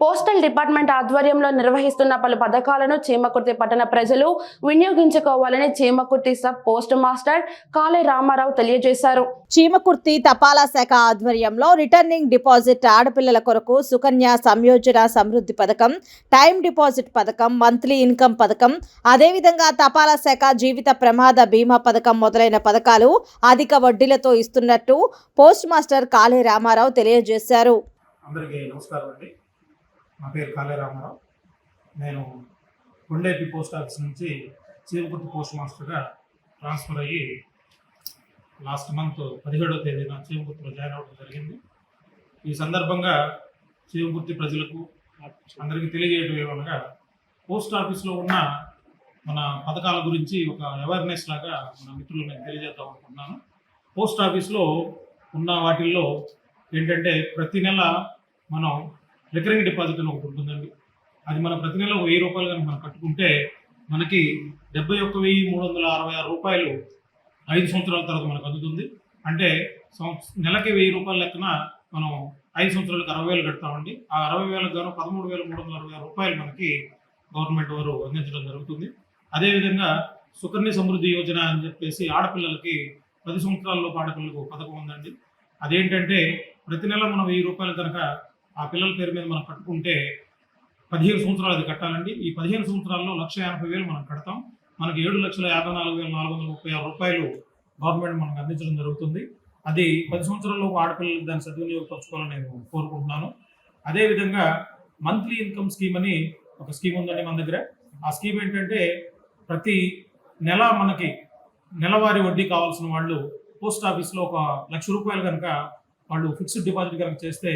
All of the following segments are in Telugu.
పోస్టల్ డిపార్ట్మెంట్ ఆధ్వర్యంలో నిర్వహిస్తున్న పలు పథకాలను చీమకుర్తి పట్టణ ప్రజలు వినియోగించుకోవాలని Cheemakurthi sub post master Kale Ramarao తెలియజేశారు. చీమకుర్తి తపాలా శాఖ ఆధ్వర్యంలో రిటర్నింగ్ డిపాజిట్ ఆడపిల్లల కొరకు సుకన్య సంయోజన సమృద్ధి పథకం టైం డిపాజిట్ పథకం మంత్లీ ఇన్కమ్ పథకం అదేవిధంగా తపాలా శాఖ జీవిత ప్రమాద బీమా పథకం మొదలైన పథకాలు అధిక వడ్డీలతో ఇస్తున్నట్టు పోస్ట్ మాస్టర్ కాళే రామారావు తెలియజేశారు. అందరికీ నమస్కారం అండి. నా పేరు కాళే రామారావు నేను కొండేపి పోస్ట్ ఆఫీస్ నుంచి చీమకుర్తి పోస్ట్ మాస్టర్గా ట్రాన్స్ఫర్ అయ్యి లాస్ట్ మంత్ పదిహేడవ తేదీన చీమకుర్తిలో జాయిన్ అవ్వడం జరిగింది. ఈ సందర్భంగా చీమకుర్తి ప్రజలకు అందరికీ తెలియజేయడం ఏమనగా పోస్ట్ ఆఫీస్లో ఉన్న మన పథకాల గురించి ఒక అవేర్నెస్ లాగా మన మిత్రులు నేను తెలియజేద్దాం అనుకుంటున్నాను. పోస్ట్ ఆఫీస్లో ఉన్న వాటిల్లో ఏంటంటే ప్రతి నెల మనం రికరింగ్ డిపాజిట్ అని ఒకటి ఉంటుందండి. అది మనం ప్రతి నెల వెయ్యి రూపాయలు కనుక మనం కట్టుకుంటే మనకి డెబ్బై ఒక్క వెయ్యి మూడు వందల అరవై ఆరు రూపాయలు ఐదు సంవత్సరాల తర్వాత మనకు అందుతుంది. అంటే సంవత్స నెలకి వెయ్యి రూపాయల లెక్కన మనం ఐదు సంవత్సరాలకు అరవై వేలు కడతామండి. ఆ అరవై వేలకు గాను పదమూడు వేల మూడు వందల అరవై ఆరు రూపాయలు మనకి గవర్నమెంట్ వారు అందించడం జరుగుతుంది. అదేవిధంగా సుకన్య సమృద్ధి యోజన అని చెప్పేసి ఆడపిల్లలకి పది సంవత్సరాల్లో ఆడపిల్లలకు ఒక పథకం ఉందండి. అదేంటంటే ప్రతి నెల మనం వెయ్యి రూపాయలు కనుక ఆ పిల్లల పేరు మీద మనం కట్టుకుంటే పదిహేను సంవత్సరాలు అది కట్టాలండి. ఈ పదిహేను సంవత్సరాల్లో లక్ష ఎనభై వేలు మనం కడతాం. మనకి ఏడు లక్షల యాభై నాలుగు వేల నాలుగు వందల ముప్పై ఆరు రూపాయలు గవర్నమెంట్ మనకు అందించడం జరుగుతుంది. అది పది సంవత్సరాల్లో ఆడపిల్లలు దాన్ని సద్వినియోగపరచుకోవాలని నేను కోరుకుంటున్నాను. అదేవిధంగా మంత్లీ ఇన్కమ్ స్కీమ్ అని ఒక స్కీమ్ ఉందండి మన దగ్గర. ఆ స్కీమ్ ఏంటంటే ప్రతి నెల మనకి నెలవారీ వడ్డీ కావాల్సిన వాళ్ళు పోస్ట్ ఆఫీస్లో ఒక లక్ష రూపాయలు కనుక వాళ్ళు ఫిక్స్డ్ డిపాజిట్ కనుక చేస్తే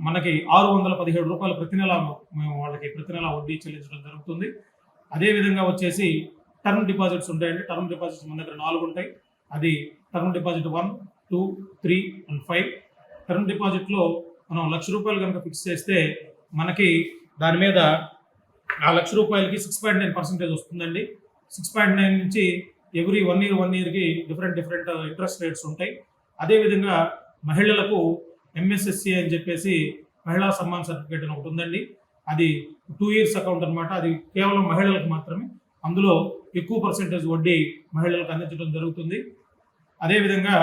మనకి ఆరు వందల పదిహేడు రూపాయలు ప్రతి నెల మేము వాళ్ళకి ప్రతి నెల వడ్డీ చెల్లించడం జరుగుతుంది. అదేవిధంగా వచ్చేసి టర్మ్ డిపాజిట్స్ ఉంటాయండి. టర్మ్ డిపాజిట్స్ మన దగ్గర నాలుగు ఉంటాయి. అది term deposit one two three and five. Term డిపాజిట్లో మనం లక్ష రూపాయలు కనుక ఫిక్స్ చేస్తే మనకి దాని మీద ఆ లక్ష రూపాయలకి సిక్స్ పాయింట్ నైన్ పర్సెంటేజ్ వస్తుందండి. సిక్స్ పాయింట్ నైన్ నుంచి ఎవ్రీ వన్ ఇయర్ వన్ ఇయర్కి డిఫరెంట్ డిఫరెంట్ ఇంట్రెస్ట్ రేట్స్ ఉంటాయి. అదేవిధంగా మహిళలకు ఎంఎస్ఎస్సి అని చెప్పేసి మహిళా సమ్మాన్ సర్టిఫికేట్ అని ఒకటి ఉందండి. అది టూ ఇయర్స్ అకౌంట్ అనమాట అది కేవలం మహిళలకు మాత్రమే. అందులో ఎక్కువ పర్సెంటేజ్ వడ్డీ మహిళలకు అందించడం జరుగుతుంది. అదేవిధంగా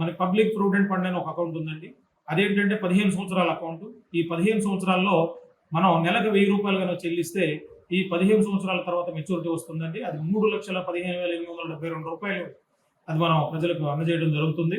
మన పబ్లిక్ ప్రొవిడెంట్ ఫండ్ అని ఒక అకౌంట్ ఉందండి. అదేంటంటే పదిహేను సంవత్సరాల అకౌంట్ ఈ పదిహేను సంవత్సరాల్లో మనం నెలకు వెయ్యి రూపాయలు కనుక చెల్లిస్తే ఈ పదిహేను సంవత్సరాల తర్వాత మెచ్యూరిటీ వస్తుందండి. అది మూడు లక్షల పదిహేను వేల ఎనిమిది వందల డెబ్బై రెండు రూపాయలు అది మనం ప్రజలకు అందజేయడం జరుగుతుంది.